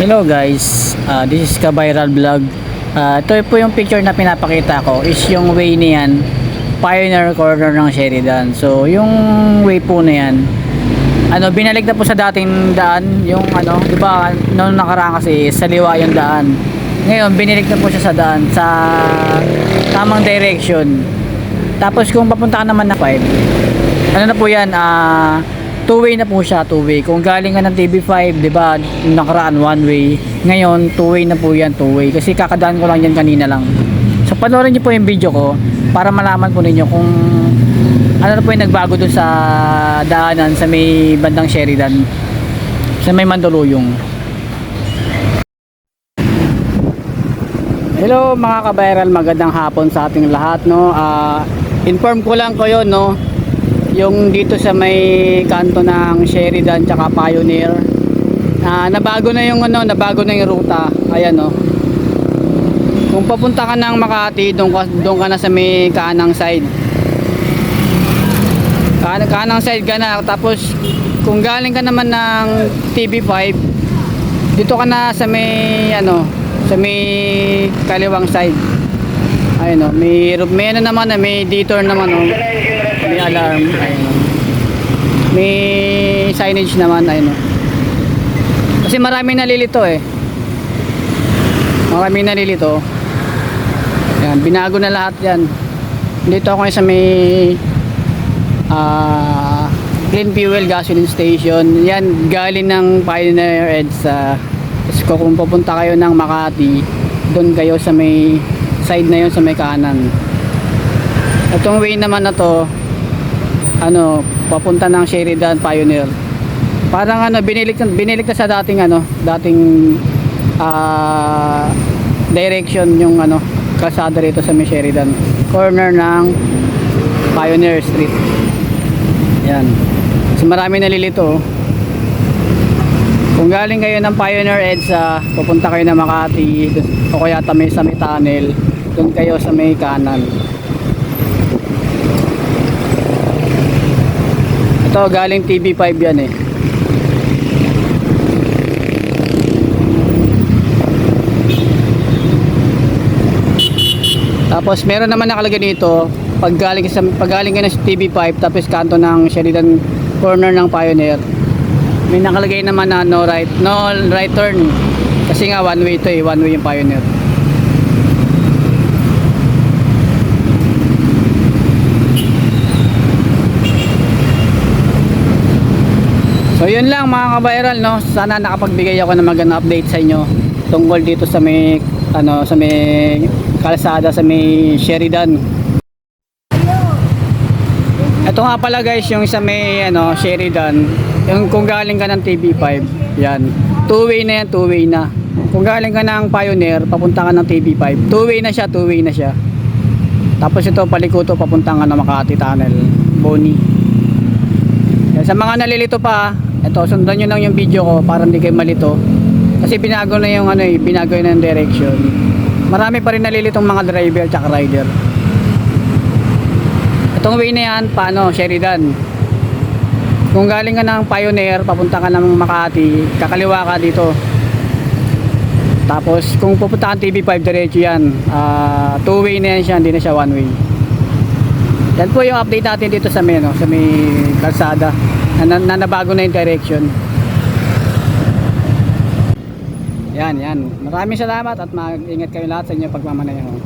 Hello guys, uh, this is Kabiral Vlog. Uh, ito po yung picture na pinapakita ko is yung way niyan, Pioneer Corner ng Sheridan. So yung way po na yan, ano binalik na po sa dating daan, yung ano, 'di ba, noong nakaraan kasi sa liwa yung daan. Ngayon binilik na po siya sa daan sa tamang direction. Tapos kung papunta ka naman na 5, ano na po yan, ah two way na po siya, two way. Kung galing ka ng TV5, 'di ba, nakaraan one way. Ngayon, two way na po yan, two way. Kasi kakadaan ko lang yan kanina lang. So panoorin niyo po yung video ko para malaman po ninyo kung ano na po yung nagbago doon sa daanan sa may bandang Sheridan sa may Mandaluyong. Hello mga kabayral, magandang hapon sa ating lahat no. Ah, inform ko lang kayo no yung dito sa may kanto ng Sheridan tsaka Pioneer. Ah, nabago na yung ano nabago na yung ruta. Ayan no kung papunta ka ng Makati doon ka, doon ka na sa may kanang side. Kan kanang side ka na. Tapos kung galing ka naman ng TV5 dito ka na sa may ano sa may kaliwang side. Ayun no may may ano naman may detour naman no may alarm ayun. May signage naman ayun. Kasi marami nalilito eh. Marami nalilito. Yan binago na lahat yan. Dito ako sa may ah clean fuel gasoline station. Yan galing ng Pioneer EDSA ko kung pupunta kayo ng Makati doon kayo sa may side na yun sa may kanan. Itong way naman na to ano, papunta ng Sheridan Pioneer. Parang ano, binilik binilik na sa dating ano, dating ah direction yung ano, kalsada rito sa may Sheridan. Corner ng Pioneer Street. Yan. Kasi marami nalilito. oh. Kung galing kayo ng Pioneer EDSA, pupunta kayo ng Makati o kaya tamay sa may tunnel, doon kayo sa may kanan. Ito galing TV5 yan eh. Tapos meron naman nakalagay dito pag galing sa pag galing ka ng TV5 tapos kanto ng Sheridan corner ng Pioneer. May nakalagay naman na no right no right turn. Kasi nga one way to eh, one way yung Pioneer. So yun lang mga kabayral no. Sana nakapagbigay ako ng magandang update sa inyo tungkol dito sa may ano sa may kalsada sa may Sheridan. Ito nga pala guys yung sa may ano Sheridan, yung kung galing ka ng TV5, yan. Two way na yan, two way na. Kung galing ka ng Pioneer, papunta ka ng TV5. Two way na siya, two way na siya. Tapos ito palikuto papunta ka ng Makati Tunnel, Boni. Sa mga nalilito pa, ito sundan nyo lang yung video ko para hindi kayo malito. Kasi binago na yung ano eh, binago na yung direction. Marami pa rin nalilitong mga driver at rider. Itong way na yan, paano, Sheridan. Kung galing ka ng Pioneer, papunta ka ng Makati, kakaliwa ka dito. Tapos kung pupunta ka ng TV5 diretso yan, ah, two way na yan siya, hindi na siya one way. Yan po yung update natin dito sa may, no, sa may kalsada na, na, na yung direction. Yan, yan. Maraming salamat at mag-ingat kayo lahat sa inyong pagmamanayaw.